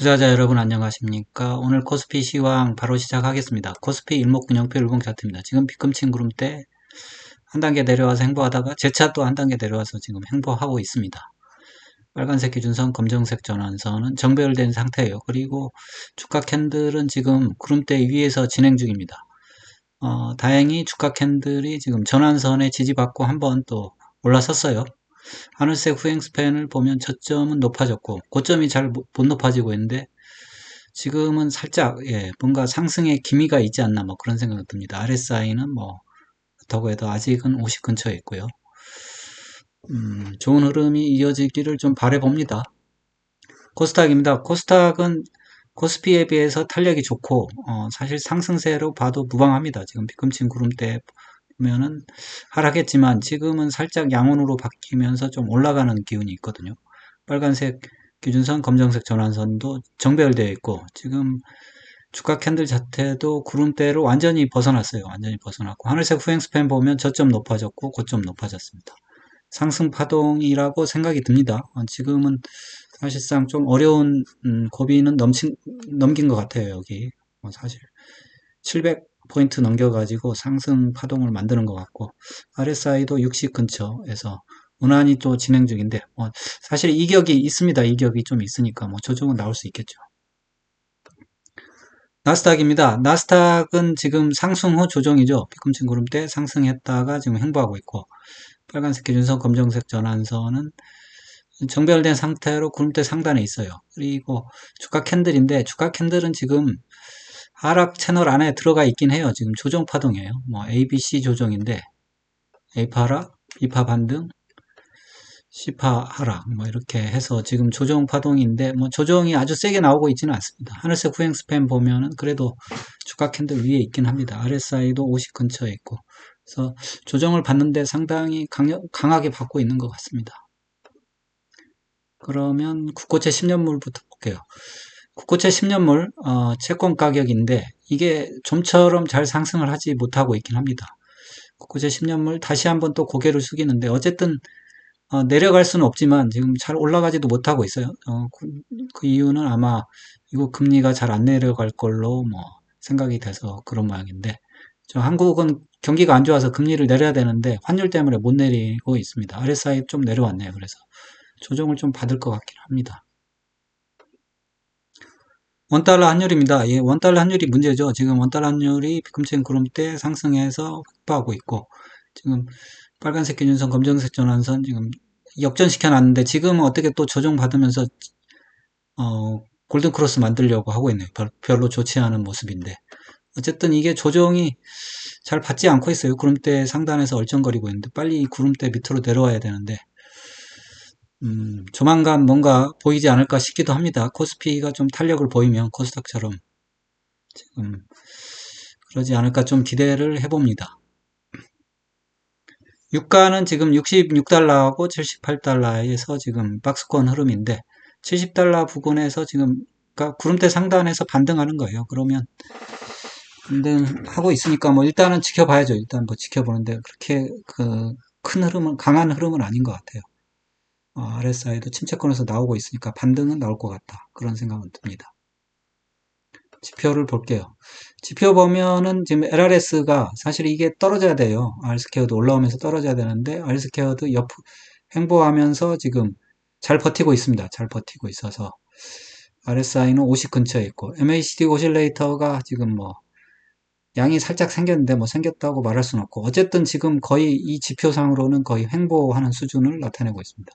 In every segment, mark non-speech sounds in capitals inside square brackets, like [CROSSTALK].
투자자 여러분 안녕하십니까? 오늘 코스피 시황 바로 시작하겠습니다. 코스피 일목균형표 일봉 차트입니다. 지금 비금친 구름대 한 단계 내려와서 행보하다가 재차 또 한 단계 내려와서 지금 행보하고 있습니다. 빨간색 기준선, 검정색 전환선은 정배열된 상태예요. 그리고 주가 캔들은 지금 구름대 위에서 진행 중입니다. 어, 다행히 주가 캔들이 지금 전환선에 지지받고 한번 또 올라섰어요. 하늘색 후행 스팬을 보면 저점은 높아졌고 고점이 잘 못 높아지고 있는데 지금은 살짝 예, 뭔가 상승의 기미가 있지 않나 뭐 그런 생각이 듭니다. RSI는 뭐 그렇다고 해도 아직은 50 근처에 있고요. 음, 좋은 흐름이 이어지기를 좀 바래봅니다. 코스닥입니다. 코스닥은 코스피에 비해서 탄력이 좋고 어, 사실 상승세로 봐도 무방합니다. 지금 비금친 구름대 보면은 하락했지만 지금은 살짝 양온으로 바뀌면서 좀 올라가는 기운이 있거든요. 빨간색 기준선, 검정색 전환선도 정배열되어 있고 지금 주가 캔들 자체도 구름대로 완전히 벗어났어요. 완전히 벗어났고 하늘색 후행 스팬 보면 저점 높아졌고 고점 높아졌습니다. 상승 파동이라고 생각이 듭니다. 어, 지금은 사실상 좀 어려운 음, 고비는 넘친, 넘긴 것 같아요. 여기 어, 사실 700 포인트 넘겨가지고 상승 파동을 만드는 것 같고 RSI도 60 근처에서 무난히 또 진행 중인데 뭐 사실 이격이 있습니다. 이격이 좀 있으니까 뭐 조정은 나올 수 있겠죠. 나스닥입니다. 나스닥은 지금 상승 후 조정이죠. 비꿈친 구름대 상승했다가 지금 행보하고 있고 빨간색 기준선, 검정색 전환선은 정별된 상태로 구름대 상단에 있어요. 그리고 주가 캔들인데 주가 캔들은 지금 하락 채널 안에 들어가 있긴 해요. 지금 조정 파동이에요. 뭐 ABC 조정인데 A파 하락, B파 반등, C파 하락 뭐 이렇게 해서 지금 조정 파동인데 뭐 조정이 아주 세게 나오고 있지는 않습니다. 하늘색 후행 스팬 보면은 그래도 주가 캔들 위에 있긴 합니다. RSI도 50 근처에 있고 그래서 조정을 받는데 상당히 강력, 강하게 받고 있는 것 같습니다. 그러면 국고채 10년물부터 볼게요. 국고채 10년물 어, 채권 가격인데 이게 좀처럼 잘 상승을 하지 못하고 있긴 합니다. 국고채 10년물 다시 한번 또 고개를 숙이는데 어쨌든 어, 내려갈 수는 없지만 지금 잘 올라가지도 못하고 있어요. 어, 그, 그, 이유는 아마 이거 금리가 잘 안 내려갈 걸로 뭐 생각이 돼서 그런 모양인데 한국은 경기가 안 좋아서 금리를 내려야 되는데 환율 때문에 못 내리고 있습니다. RSI 좀 내려왔네요. 그래서 조정을 좀 받을 것 같긴 합니다. 원달러 환율입니다. 예, 원달러 환율이 문제죠. 지금 원달러 환율이 비금층 구름대 상승해서 흑파하고 있고 지금 빨간색 기준선, 검정색 전환선 지금 역전시켜 놨는데 지금은 어떻게 또 조정 받으면서 어, 골든 크로스 만들려고 하고 있네요. 별로 좋지 않은 모습인데 어쨌든 이게 조정이 잘 받지 않고 있어요. 구름대 상단에서 얼쩡거리고 있는데 빨리 구름대 밑으로 내려와야 되는데 음, 조만간 뭔가 보이지 않을까 싶기도 합니다. 코스피가 좀 탄력을 보이면 코스닥처럼 지금 그러지 않을까 좀 기대를 해봅니다. 유가는 지금 66달러하고 78달러에서 지금 박스권 흐름인데 70달러 부근에서 지금 그러니까 구름대 상단에서 반등하는 거예요. 그러면 반등하고 있으니까 뭐 일단은 지켜봐야죠. 일단 뭐 지켜보는데 그렇게 그 큰 흐름은 강한 흐름은 아닌 것 같아요. 어, RSI도 침체권에서 나오고 있으니까 반등은 나올 것 같다. 그런 생각은 듭니다. 지표를 볼게요. 지표 보면은 지금 LRS가 사실 이게 떨어져야 돼요. R스퀘어도 올라오면서 떨어져야 되는데 R스퀘어도 옆 행보하면서 지금 잘 버티고 있습니다. 잘 버티고 있어서 RSI는 50 근처에 있고 MACD 오실레이터가 지금 뭐 양이 살짝 생겼는데 뭐 생겼다고 말할 수는 없고 어쨌든 지금 거의 이 지표상으로는 거의 횡보하는 수준을 나타내고 있습니다.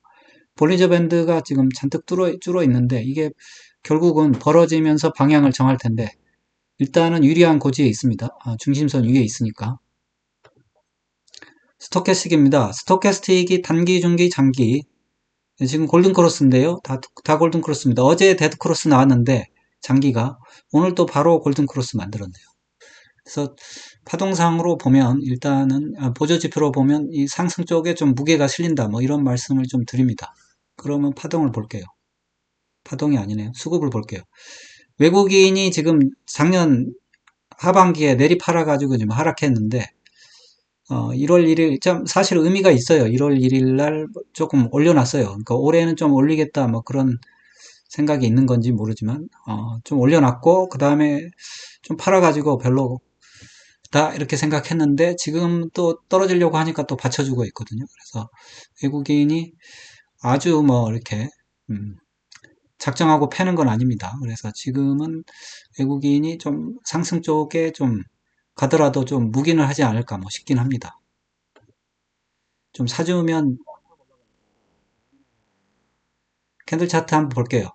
볼리저 밴드가 지금 잔뜩 뚫어, 줄어 있는데 이게 결국은 벌어지면서 방향을 정할 텐데 일단은 유리한 고지에 있습니다. 아, 중심선 위에 있으니까 스토캐스틱입니다. 스토캐스틱이 단기, 중기, 장기 지금 골든크로스인데요. 다, 다 골든크로스입니다. 어제 데드크로스 나왔는데 장기가 오늘 또 바로 골든크로스 만들었네요. 그래서 파동상으로 보면 일단은 아, 보조지표로 보면 이 상승 쪽에 좀 무게가 실린다 뭐 이런 말씀을 좀 드립니다. 그러면 파동을 볼게요. 파동이 아니네요. 수급을 볼게요. 외국인이 지금 작년 하반기에 내리 팔아 가지고 지금 하락했는데, 어, 1월 1일, 참, 사실 의미가 있어요. 1월 1일 날 조금 올려놨어요. 그러니까 올해는 좀 올리겠다, 뭐 그런 생각이 있는 건지 모르지만 어, 좀 올려놨고 그 다음에 좀 팔아가지고 별로 다 이렇게 생각했는데 지금 또 떨어지려고 하니까 또 받쳐주고 있거든요. 그래서 외국인이 아주 뭐 이렇게 음, 작정하고 패는 건 아닙니다. 그래서 지금은 외국인이 좀 상승 쪽에 좀 가더라도 좀 묵인을 하지 않을까 뭐 싶긴 합니다. 좀 사주면 캔들 차트 한번 볼게요.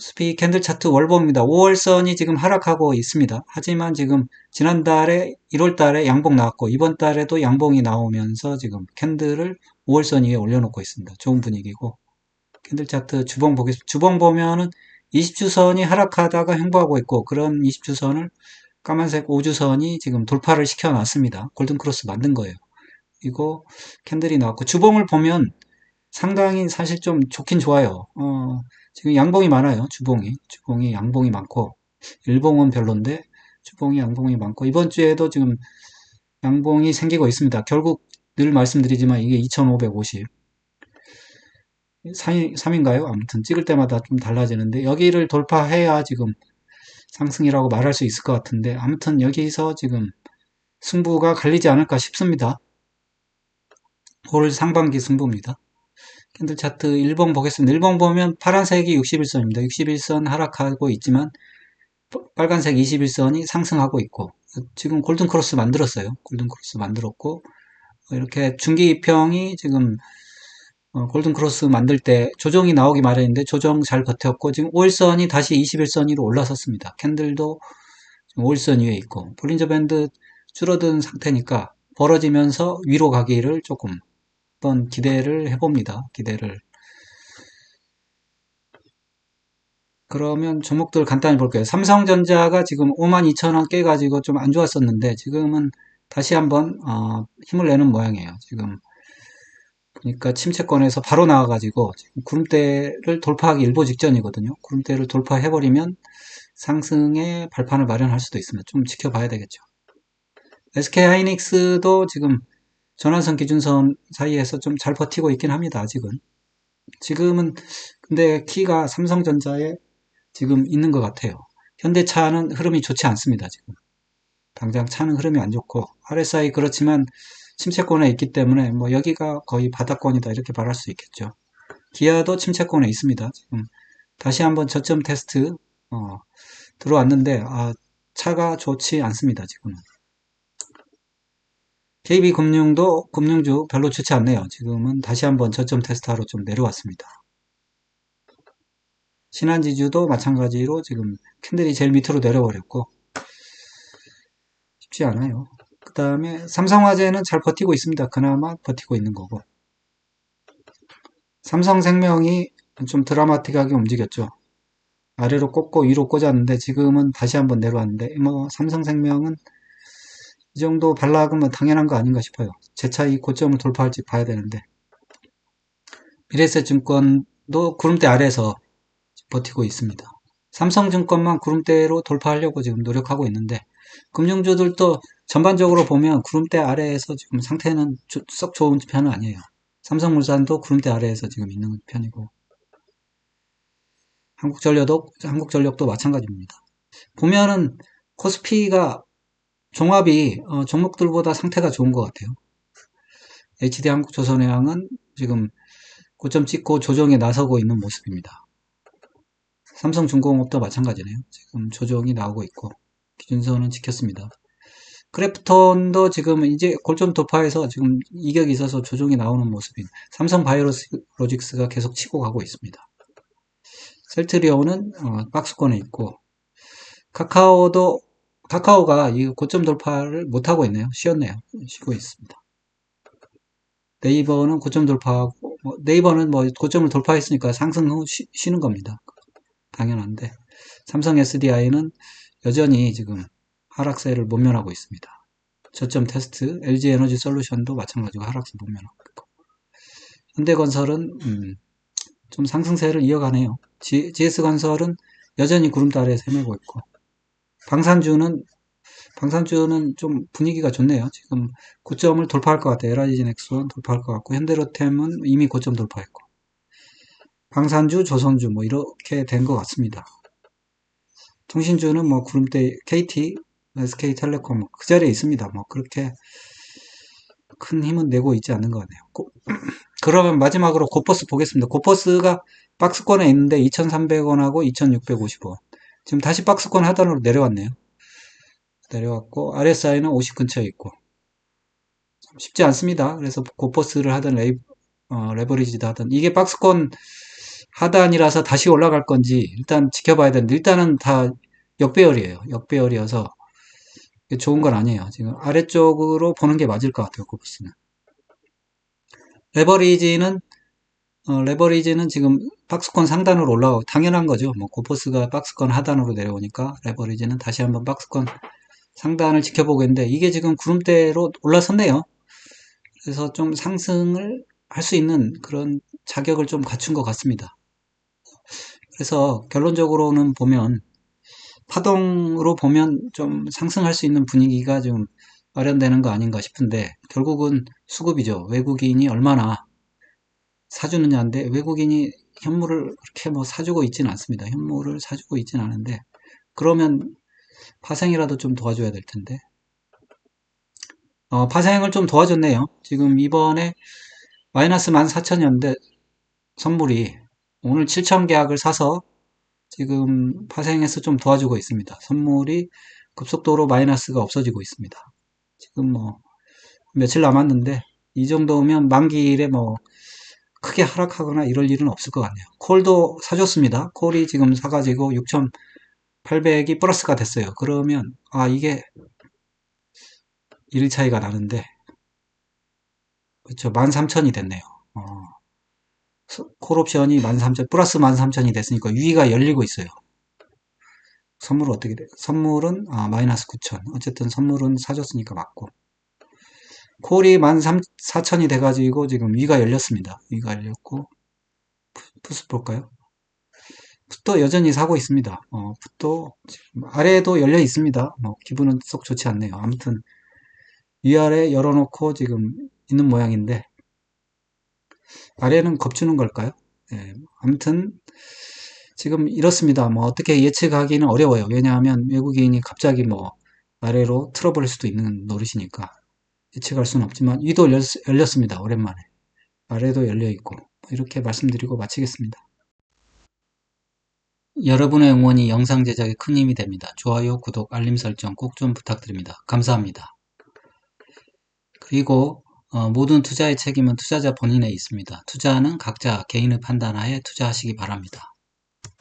스피 캔들 차트 월봉입니다. 5월선이 지금 하락하고 있습니다. 하지만 지금 지난달에 1월달에 양봉 나왔고 이번 달에도 양봉이 나오면서 지금 캔들을 5월선 위에 올려놓고 있습니다. 좋은 분위기고 캔들 차트 주봉 보겠습니다. 주봉 보면은 20주선이 하락하다가 횡보하고 있고 그런 20주선을 까만색 5주선이 지금 돌파를 시켜놨습니다. 골든크로스 만든 거예요. 그리고 캔들이 나왔고 주봉을 보면 상당히 사실 좀 좋긴 좋아요. 어, 지금 양봉이 많아요. 주봉이. 주봉이 양봉이 많고 일봉은 별론데 주봉이 양봉이 많고 이번 주에도 지금 양봉이 생기고 있습니다. 결국 늘 말씀드리지만 이게 2550 3인, 가요 아무튼 찍을 때마다 좀 달라지는데 여기를 돌파해야 지금 상승이라고 말할 수 있을 것 같은데 아무튼 여기서 지금 승부가 갈리지 않을까 싶습니다. 올 상반기 승부입니다. 캔들 차트 1번 보겠습니다. 1번 보면 파란색이 61선입니다. 61선 하락하고 있지만 빨간색 21선이 상승하고 있고 지금 골든 크로스 만들었어요. 골든 크로스 만들었고 이렇게 중기평이 지금 어, 골든 크로스 만들 때 조정이 나오기 마련인데 조정 잘 버텼고 지금 5일선이 다시 21선 위로 올라섰습니다. 캔들도 5일선 위에 있고 볼린저 밴드 줄어든 상태니까 벌어지면서 위로 가기를 조금 한번 기대를 해봅니다. 기대를 그러면 종목들 간단히 볼게요. 삼성전자가 지금 52,000원 깨가지고 좀 안 좋았었는데 지금은 다시 한번 어, 힘을 내는 모양이에요. 지금 그러니까 침체권에서 바로 나와가지고 구름대를 돌파하기 일보 직전이거든요. 구름대를 돌파해버리면 상승의 발판을 마련할 수도 있습니다. 좀 지켜봐야 되겠죠. SK 하이닉스도 지금 전환선 기준선 사이에서 좀 잘 버티고 있긴 합니다. 아직은. 지금은 근데 키가 삼성전자에 지금 있는 것 같아요. 현대차는 흐름이 좋지 않습니다. 지금. 당장 차는 흐름이 안 좋고 RSI 그렇지만 침체권에 있기 때문에 뭐 여기가 거의 바닥권이다 이렇게 말할 수 있겠죠. 기아도 침체권에 있습니다. 지금 다시 한번 저점 테스트 어, 들어왔는데 아, 차가 좋지 않습니다. 지금은. KB금융도 금융주 별로 좋지 않네요. 지금은 다시 한번 저점 테스트하러 좀 내려왔습니다. 신한지주도 마찬가지로 지금 캔들이 제일 밑으로 내려버렸고 쉽지 않아요. 그 다음에 삼성화재는 잘 버티고 있습니다. 그나마 버티고 있는 거고. 삼성생명이 좀 드라마틱하게 움직였죠. 아래로 꽂고 위로 꽂았는데 지금은 다시 한번 내려왔는데 뭐 삼성생명은 이 정도 발락은 당연한 거 아닌가 싶어요. 재차 이 고점을 돌파할지 봐야 되는데 미래세증권도 구름대 아래에서 버티고 있습니다. 삼성증권만 구름대로 돌파하려고 지금 노력하고 있는데 금융주들도 전반적으로 보면 구름대 아래에서 지금 상태는 썩 좋은 편은 아니에요. 삼성물산도 구름대 아래에서 지금 있는 편이고 한국전력도 한국전력도 마찬가지입니다. 보면은 코스피가 종합이 어, 종목들보다 상태가 좋은 것 같아요. HD 한국조선해양은 지금 고점 찍고 조정에 나서고 있는 모습입니다. 삼성중공업도 마찬가지네요. 지금 조정이 나오고 있고 기준선은 지켰습니다. 크래프톤도 지금 이제 골점 돌파해서 지금 이격이 있어서 조정이 나오는 모습인 삼성바이오로직스가 계속 치고 가고 있습니다. 셀트리온은 어, 박스권에 있고 카카오도 카카오가 이 고점 돌파를 못하고 있네요. 쉬었네요. 쉬고 있습니다. 네이버는 고점 돌파하고 뭐 네이버는 뭐 고점을 돌파했으니까 상승 후 쉬, 쉬는 겁니다. 당연한데 삼성 SDI는 여전히 지금 하락세를 모면하고 있습니다. 저점 테스트, LG 에너지 솔루션도 마찬가지로 하락세 모면하고 있고 현대건설은 음, 좀 상승세를 이어가네요. GS건설은 여전히 아래에서 헤매고 있고 방산주는 방산주는 좀 분위기가 좋네요. 지금 고점을 돌파할 것 같아요. LIG 넥스원 돌파할 것 같고 현대로템은 이미 고점 돌파했고 방산주, 조선주 뭐 이렇게 된 것 같습니다. 통신주는 뭐 구름대 KT, SK텔레콤 뭐 그 자리에 있습니다. 뭐 그렇게 큰 힘은 내고 있지 않는 것 같네요. 고, [CLEARS THROAT] 그러면 마지막으로 고퍼스 보겠습니다. 고퍼스가 박스권에 있는데 2,300원하고 2,650원. 지금 다시 박스권 하단으로 내려왔네요. 내려왔고 RSI는 50 근처에 있고 쉽지 않습니다. 그래서 고퍼스를 하든 레이, 어, 레버리지드 하든 이게 박스권 하단이라서 다시 올라갈 건지 일단 지켜봐야 되는데 일단은 다 역배열이에요. 역배열이어서 좋은 건 아니에요. 지금 아래쪽으로 보는 게 맞을 것 같아요. 고퍼스는. 레버리지는 어, 레버리지는 지금 박스권 상단으로 올라가고 당연한 거죠. 뭐 고퍼스가 박스권 하단으로 내려오니까 레버리지는 다시 한번 박스권 상단을 지켜보겠는데 이게 지금 구름대로 올라섰네요. 그래서 좀 상승을 할 수 있는 그런 자격을 좀 갖춘 것 같습니다. 그래서 결론적으로는 보면 파동으로 보면 좀 상승할 수 있는 분위기가 좀 마련되는 거 아닌가 싶은데 결국은 수급이죠. 외국인이 얼마나 사주느냐인데 외국인이 현물을 그렇게 뭐 사주고 있지는 않습니다. 현물을 사주고 있지는 않은데 그러면 파생이라도 좀 도와줘야 될 텐데 어, 파생을 좀 도와줬네요. 지금 이번에 마이너스 14,000이었는데 선물이 오늘 7,000 계약을 사서 지금 파생해서 좀 도와주고 있습니다. 선물이 급속도로 마이너스가 없어지고 있습니다. 지금 뭐 며칠 남았는데 이 정도면 만기일에 뭐 크게 하락하거나 이럴 일은 없을 것 같네요. 콜도 사줬습니다. 콜이 지금 사가지고 6,800이 플러스가 됐어요. 그러면 아 이게 일 차이가 나는데 그렇죠. 13,000이 됐네요. 어. 콜옵션이 13,000 플러스 13,000이 됐으니까 위가 열리고 있어요. 선물은 어떻게 돼? 선물은 아, 마이너스 9,000. 어쨌든 선물은 사줬으니까 맞고. 콜이 14,000이 돼가지고 지금 위가 열렸습니다. 위가 열렸고 풋스 볼까요? 풋도 여전히 사고 있습니다. 어, 풋도 아래에도 열려 있습니다. 뭐 기분은 썩 좋지 않네요. 아무튼 위아래 열어놓고 지금 있는 모양인데 아래는 겁주는 걸까요? 네, 아무튼 지금 이렇습니다. 뭐 어떻게 예측하기는 어려워요. 왜냐하면 외국인이 갑자기 뭐 아래로 틀어버릴 수도 있는 노릇이니까 예측할 수는 없지만 위도 열렸, 습니다 오랜만에 아래도 열려있고 이렇게 말씀드리고 마치겠습니다. 여러분의 응원이 영상 제작에 큰 힘이 됩니다. 좋아요, 구독, 알림 설정 꼭 좀 부탁드립니다. 감사합니다. 그리고 어, 모든 투자의 책임은 투자자 본인에 있습니다. 투자는 각자 개인의 판단하에 투자하시기 바랍니다.